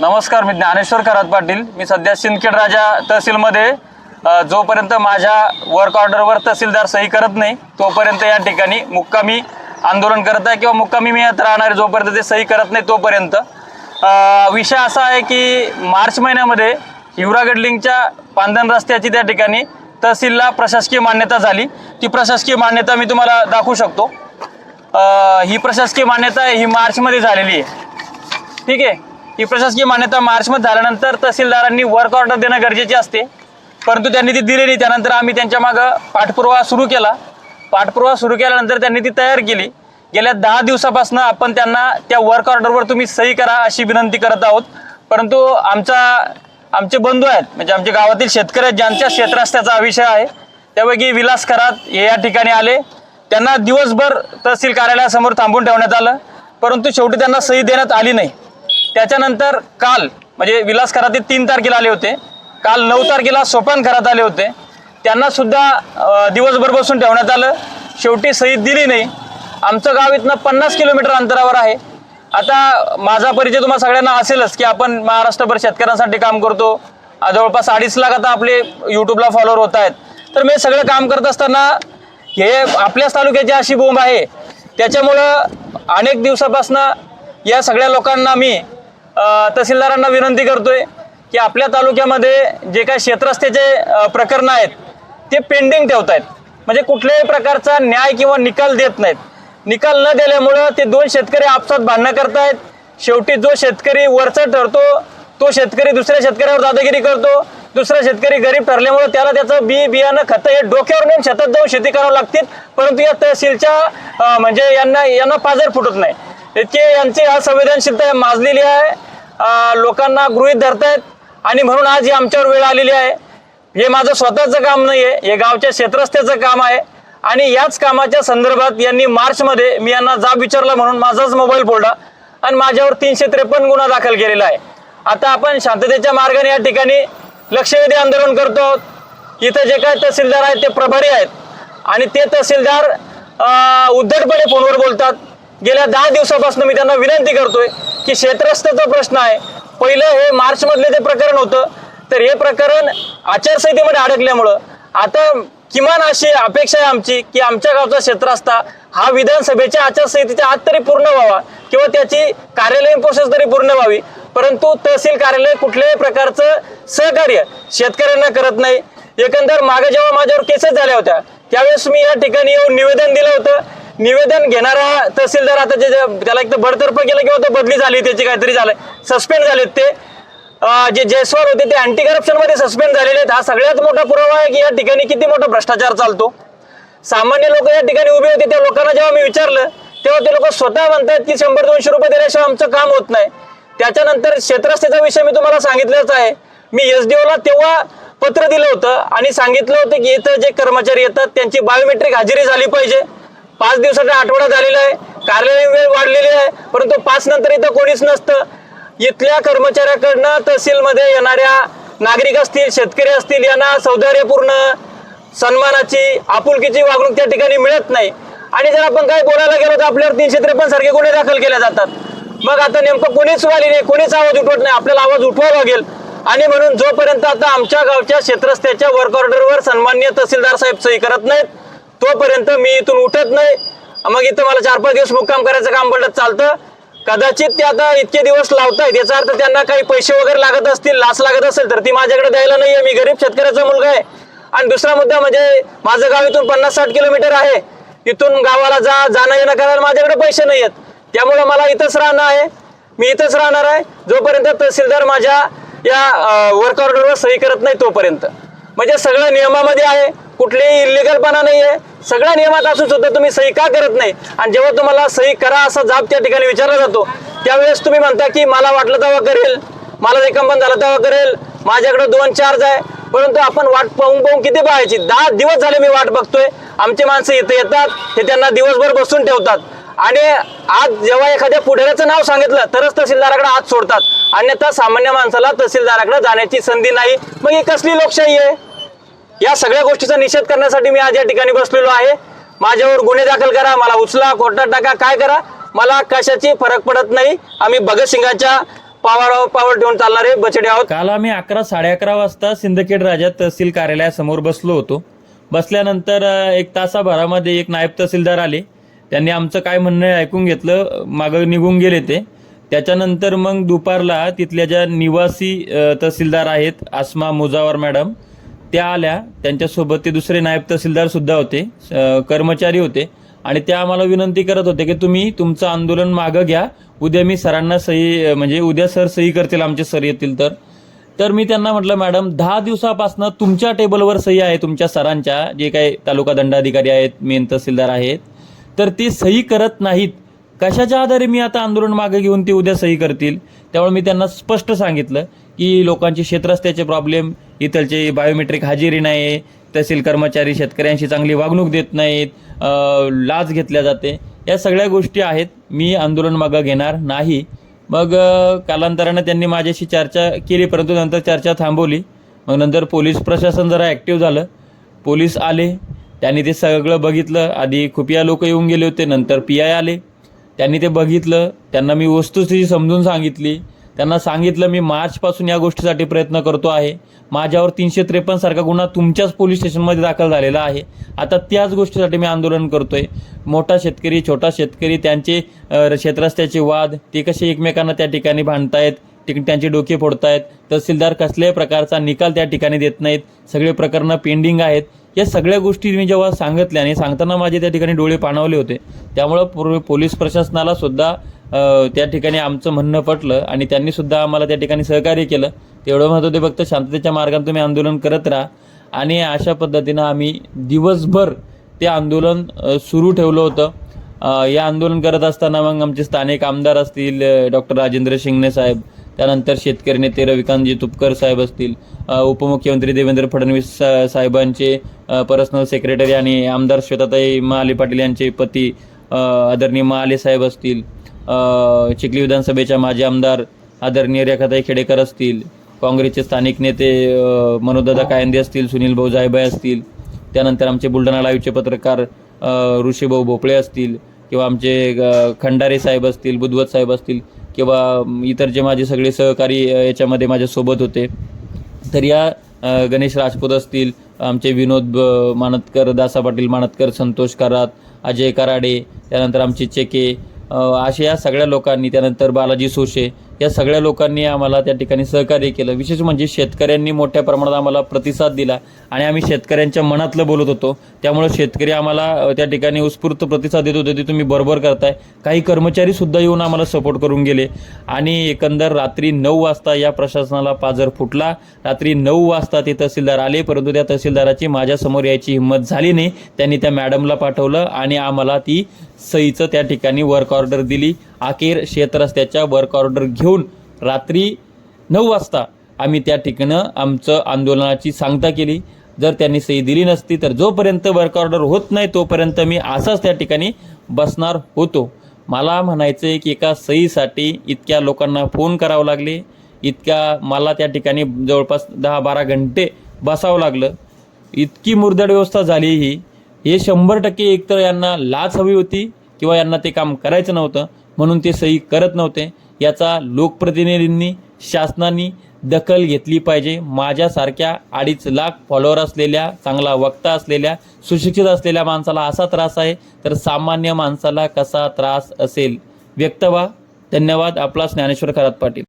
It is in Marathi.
नमस्कार मी ज्ञानेश्वर खरात पाटील. मी सध्या सिंदखेड राजा तहसीलमध्ये जोपर्यंत माझ्या वर्क ऑर्डरवर तहसीलदार सही करत नाही तोपर्यंत या ठिकाणी मुक्कामी आंदोलन करत आहे किंवा मुक्कामी मी यात राहणार आहे जोपर्यंत ते सही करत नाही तोपर्यंत. विषय असा आहे की मार्च महिन्यामध्ये हिवरागड लिंकच्या पांधन रस्त्याची त्या ठिकाणी तहसीलला प्रशासकीय मान्यता झाली. ती प्रशासकीय मान्यता मी तुम्हाला दाखवू शकतो. ही प्रशासकीय मान्यता ही मार्चमध्ये झालेली आहे. ठीक आहे? ही प्रशासकीय मान्यता मार्चमध्ये झाल्यानंतर तहसीलदारांनी वर्क ऑर्डर देणं गरजेचे असते. परंतु त्यांनी ती दिली नाही. त्यानंतर आम्ही त्यांच्या मागं पाठपुरावा सुरू केला. पाठपुरावा सुरू केल्यानंतर त्यांनी ती तयार केली. गेल्या दहा दिवसापासून आपण त्यांना त्या वर्क ऑर्डरवर तुम्ही सही करा अशी विनंती करत आहोत. परंतु आमचा आमचे बंधू आहेत म्हणजे आमच्या गावातील शेतकरी आहेत ज्यांच्या क्षेत्रस्त्याचा हा विषय आहे त्यापैकी विलास खरात हे या ठिकाणी आले. त्यांना दिवसभर तहसील कार्यालयासमोर थांबून ठेवण्यात आलं. परंतु शेवटी त्यांना सही देण्यात आली नाही. त्याच्यानंतर काल म्हणजे विलास खरात तीन तारखेला आले होते. काल नऊ तारखेला सोपान खरात आले होते. त्यांना सुद्धा दिवसभर बसून ठेवण्यात आलं. शेवटी सही दिली नाही. आमचं गाव इथनं पन्नास किलोमीटर अंतरावर आहे. आता माझा परिचय तुम्हाला सगळ्यांना असेलच की आपण महाराष्ट्रभर शेतकऱ्यांसाठी काम करतो. जवळपास अडीच लाख आता आपले यूट्यूबला फॉलोअर होत आहेत. तर मी सगळं काम करत असताना हे आपल्याच तालुक्याची अशी बोंब आहे. त्याच्यामुळं अनेक दिवसापासून या सगळ्या लोकांना मी तहसीलदारांना विनंती करतोय की आपल्या तालुक्यामध्ये जे काही क्षेत्रस्तेचे प्रकरणं आहेत ते पेंडिंग ठेवत आहेत म्हणजे कुठल्याही प्रकारचा न्याय किंवा निकाल देत नाहीत. निकाल न दिल्यामुळं ते दोन शेतकरी आपसात भांडणं करतायत. शेवटी जो शेतकरी वरचा ठरतो तो शेतकरी दुसऱ्या शेतकऱ्यावर दादागिरी करतो. दुसरा शेतकरी गरीब ठरल्यामुळे त्याला त्याचं बी बियाणं खतं हे डोक्यावर नेऊन शेतात जाऊन शेती करावं लागतील. परंतु या तहसीलच्या म्हणजे यांना यांना पाजर फुटत नाही. इतके यांची असंवेदनशीलता माजलेली आहे. लोकांना गृहित धरतायत आणि म्हणून आज ही आमच्यावर वेळ आलेली आहे. हे माझं स्वतःचं काम नाही आहे हे गावच्या क्षेत्रस्थेचं काम आहे. आणि याच कामाच्या संदर्भात यांनी मार्चमध्ये मी यांना जाब विचारला म्हणून माझाच मोबाईल फोडला आणि माझ्यावर तीनशे त्रेपन्न गुन्हा दाखल केलेला आहे. आता आपण शांततेच्या मार्गाने या ठिकाणी लक्षवेधी आंदोलन करतो. आहोत इथं जे काय तहसीलदार आहेत ते प्रभारी आहेत. आणि ते तहसीलदार उद्धटपणे फोनवर बोलतात. गेल्या दहा दिवसापासून मी त्यांना विनंती करतोय की क्षेत्रस्थाचा प्रश्न आहे. पहिलं हे मार्च मधले ते प्रकरण होतं तर हे प्रकरण आचारसंहितेमध्ये अडकल्यामुळं आता किमान अशी अपेक्षा आहे आमची की आमच्या गावचा क्षेत्रस्था हा विधानसभेच्या आचारसंहितेच्या आत तरी पूर्ण व्हावा किंवा त्याची कार्यालयीन प्रोसेस तरी पूर्ण व्हावी. परंतु तहसील कार्यालय कुठल्याही प्रकारचं सहकार्य शेतकऱ्यांना करत नाही. एकंदर मागे जेव्हा माझ्यावर केसेस झाल्या होत्या त्यावेळेस मी या ठिकाणी येऊन निवेदन दिलं होतं निवेदन घेणारा तहसीलदार आता जे त्याला एक तर बडतर्फ केलं किंवा तो बदली झाली त्याची काहीतरी झालंय सस्पेंड झालेत ते. जे जयस्वाल होते ते अँटी करप्शनमध्ये सस्पेंड झालेले आहेत. हा सगळ्यात मोठा पुरावा आहे की या ठिकाणी किती मोठा भ्रष्टाचार चालतो. सामान्य लोक या ठिकाणी उभे होते त्या लोकांना जेव्हा मी विचारलं तेव्हा ते लोक स्वतः म्हणतात की शंभर दोनशे रुपये दिल्याशिवाय आमचं काम होत नाही. त्याच्यानंतर क्षेत्रस्थेचा विषय मी तुम्हाला सांगितलाच आहे. मी एस ला तेव्हा पत्र दिलं होतं आणि सांगितलं होतं की इथं जे कर्मचारी येतात त्यांची बायोमेट्रिक हजेरी झाली पाहिजे. पाच दिवसाचा आठवडा झालेला आहे. कार्यालयीन वेळ वाढलेली आहे परंतु पाच नंतर इथं कोणीच नसतं. इथल्या कर्मचाऱ्याकडनं तहसीलमध्ये येणाऱ्या नागरिक असतील शेतकरी असतील यांना सौंदर्यपूर्ण सन्मानाची आपुलकीची वागणूक त्या ठिकाणी मिळत नाही. आणि जर आपण काय बोलायला गेलो तर आपल्यावर तीनशे त्रेपन्न सारखे गुन्हे दाखल केले जातात. मग आता नेमकं कोणीच वाली नाही कोणीच आवाज उठवत नाही आपल्याला आवाज उठवावा लागेल. आणि म्हणून जोपर्यंत आता आमच्या गावच्या क्षेत्रस्त्याच्या वर्क ऑर्डरवर सन्मान्य तहसीलदार साहेब सही करत नाहीत तोपर्यंत मी इथून उठत नाही. मग इथं मला चार पाच दिवस मुक्काम करायचं काम पडत चालतं. कदाचित ते आता इतके दिवस लावतायत याचा अर्थ त्यांना काही पैसे वगैरे लागत असतील लाच लागत असेल तर ती माझ्याकडे द्यायला नाहीये. मी गरीब शेतकऱ्याचा मुलगा आहे. आणि दुसरा मुद्दा म्हणजे माझं गाव इथून पन्नास साठ किलोमीटर आहे. इथून गावाला जा जाणं येणं करायला माझ्याकडे पैसे नाही आहेत त्यामुळे मला इथंच राहणं आहे. मी इथंच राहणार आहे. जोपर्यंत तहसीलदार माझ्या या वर्क ऑर्डरवर सही करत नाही तोपर्यंत. म्हणजे सगळं नियमामध्ये आहे. कुठलीही इलिगलपणा नाही आहे सगळ्या नियमात असून सुद्धा तुम्ही सही का करत नाही? आणि जेव्हा तुम्हाला सही करा असा जाब त्या ठिकाणी विचारला जातो त्यावेळेस तुम्ही म्हणता की मला वाटलं तेव्हा करेल. मला रिकंपन झालं तेव्हा करेल. माझ्याकडे दोन चार्ज आहे. परंतु आपण वाट पाहून पाहून किती पाहायची? दहा दिवस झाले मी वाट बघतोय. आमचे माणसं इथे येतात. ते त्यांना दिवसभर बसून ठेवतात. आणि आज जेव्हा एखाद्या पुढाऱ्याचं नाव सांगितलं तरच तहसीलदाराकडे हात सोडतात. अन्यथा सामान्य माणसाला तहसीलदाराकडे जाण्याची संधी नाही. मग ही कसली लोकशाही आहे? या सगळ्या गोष्टीचा निषेध करण्यासाठी मी आज या ठिकाणी बसलेलो आहे. माझ्यावर गुन्हे दाखल करा मला उचला कोर्टात टाका काय करा मला कशाची फरक पडत नाही. आम्ही भगतसिंगाच्या पावर पावर ठेवून चालणारे बछडे आहोत. काल आम्ही अकरा साडे अकरा वाजता सिंदखेड राजा तहसील कार्यालयासमोर बसलो होतो. बसल्यानंतर एक तासाभरामध्ये एक नायब तहसीलदार आले. त्यांनी आमचं काय म्हणणं ऐकून घेतलं मागं निघून गेले ते. त्याच्यानंतर मग दुपारला तिथल्या ज्या निवासी तहसीलदार आहेत आसमा मुजावर मॅडम त्या आल्या. त्यांच्यासोबत ते दुसरे नायब तहसीलदार सुद्धा होते. कर्मचारी होते. आणि त्या आम्हाला विनंती करत होते की तुम्ही तुमचं आंदोलन मागं घ्या. उद्या मी सरांना सही म्हणजे उद्या सर सही करतील आमचे सर येतील तर. तर मी त्यांना म्हटलं मॅडम दहा दिवसापासून तुमच्या टेबलवर सही आहे तुमच्या सरांच्या. जे काही तालुका दंडाधिकारी आहेत मेन तहसीलदार आहेत. तर ते सही करत नाहीत. कशाच्या आधारे मी आता आंदोलन मागे घेऊन ते उद्या सही करतील? त्यामुळे मी त्यांना स्पष्ट सांगितलं की लोकांचे क्षेत्रस्त्याचे प्रॉब्लेम इथलचे बायोमेट्रिक हजेरी नाही तहसील कर्मचारी शेतकऱ्यांशी चांगली वागणूक देत नाहीत लाच घेतल्या जाते. या सगळ्या गोष्टी आहेत मी आंदोलन मागं घेणार नाही. मग कालांतरानं त्यांनी माझ्याशी चर्चा केली परंतु नंतर चर्चा थांबवली. मग नंतर पोलीस प्रशासन जरा ॲक्टिव्ह झालं. पोलीस आले त्यांनी ते सगळं बघितलं. आधी खुपिया लोक येऊन गेले होते नंतर पी आय आले. त्यांनी ते बघितलं त्यांना मी वस्तुस्थिती समजून सांगितली. त्यांना सांगितलं मी मार्चपासून या गोष्टीसाठी प्रयत्न करतो आहे. माझ्यावर तीनशे त्रेपन्न सारखा गुन्हा तुमच्याच पोलीस स्टेशनमध्ये दाखल झालेला आहे. आता त्याच गोष्टीसाठी मी आंदोलन करतो आहे मोठा शेतकरी छोटा शेतकरी त्यांचे क्षेत्रस्त्याचे वाद ते कसे एकमेकांना त्या ठिकाणी भांडतायत त्यांचे डोके फोडतायत तहसीलदार कसल्याही प्रकारचा निकाल त्या ठिकाणी देत नाहीत सगळे प्रकरणं पेंडिंग आहेत. या सगळ्या गोष्टी मी जेव्हा सांगितल्या आणि सांगताना माझे त्या ठिकाणी डोळे पाणावले होते. त्यामुळं पूर्वी पोलीस प्रशासनाला सुद्धा त्या ठिकाणी आमचं म्हणणं पटलं आणि त्यांनी सुद्धा आम्हाला त्या ठिकाणी सहकार्य केलं. तेवढं महत्त्व ते फक्त शांततेच्या मार्गाने तुम्ही आंदोलन करत राहा. आणि अशा पद्धतीनं आम्ही दिवसभर ते आंदोलन सुरू ठेवलं होतं. या आंदोलन करत असताना मग आमचे स्थानिक आमदार असतील डॉक्टर राजेंद्र शिंगणे साहेब त्यानंतर शेतकरी नेते रविकांतजी तुपकर साहेब असतील उपमुख्यमंत्री देवेंद्र फडणवीस सा- साहेबांचे पर्सनल सेक्रेटरी आणि आमदार श्वेताताई महाले पाटील यांचे पती आदरणीय महाले साहेब असतील. चिखली विधानसभेच्या माजी आमदार आदरणीय रेखाताई खेडेकर असतील काँग्रेसचे स्थानिक नेते मनोदादा कायंदे असतील सुनील भाऊ जायबाई असतील त्यानंतर आमचे बुलढाणा लाईव्हचे पत्रकार ऋषीभाऊ भोपळे असतील किंवा आमचे खंडारे साहेब असतील बुधवत साहेब असतील किंवा इतर जे माझे सगळे सहकारी याच्यामध्ये माझ्यासोबत होते. तर या गणेश राजपूत असतील आमचे विनोद मानतकर दासा पाटील मानतकर संतोष करात अजय कराडे त्यानंतर आमचे चेके अशा या सगळ्या लोकांनी त्यानंतर बालाजी सोशे या सगळ्या लोकांनी आम्हाला त्या ठिकाणी सहकार्य केलं. विशेष म्हणजे शेतकऱ्यांनी मोठ्या प्रमाणात आम्हाला प्रतिसाद दिला आणि आम्ही शेतकऱ्यांच्या मनातलं बोलत होतो. त्यामुळे शेतकरी आम्हाला त्या ठिकाणी उत्स्फूर्त प्रतिसाद देत होते ते तुम्ही बरोबर करताय. काही कर्मचारी सुद्धा येऊन आम्हाला सपोर्ट करून गेले. आणि एकंदर रात्री नऊ वाजता या प्रशासनाला पाजर फुटला. रात्री नऊ वाजता ते तहसीलदार आले परंतु त्या तहसीलदाराची माझ्यासमोर यायची हिंमत झाली नाही. त्यांनी त्या मॅडमला पाठवलं आणि आम्हाला ती सईचं त्या ठिकाणी वर्क ऑर्डर दिली. अखेर शेतरस्त्याच्या वर्क ऑर्डर घेऊन रात्री नऊ वाजता आम्ही त्या ठिकाणं आमचं आंदोलनाची सांगता केली. जर त्यांनी सही दिली नसती तर जोपर्यंत वर्क ऑर्डर होत नाही तोपर्यंत मी असाच त्या ठिकाणी बसणार होतो. मला म्हणायचं आहे की एका सहीसाठी इतक्या लोकांना फोन करावं लागले. इतक्या मला त्या ठिकाणी जवळपास दहा बारा घंटे बसावं लागलं. इतकी मुरदड व्यवस्था झाली ही. हे शंभर टक्के एकतर यांना लाच हवी होती किंवा यांना ते काम करायचं नव्हतं. म्हणून ते सही करत नव्हते. याचा लोकप्रतिनिधींनी शासनाने दखल घेतली पाहिजे. माझ्यासारख्या अडीच लाख फॉलोअर असलेल्या चांगला वक्ता असलेल्या सुशिक्षित असलेल्या माणसाला असा त्रास आहे तर सामान्य माणसाला कसा त्रास असेल? व्यक्त व्हा. धन्यवाद. आपला ज्ञानेश्वर खरात पाटील.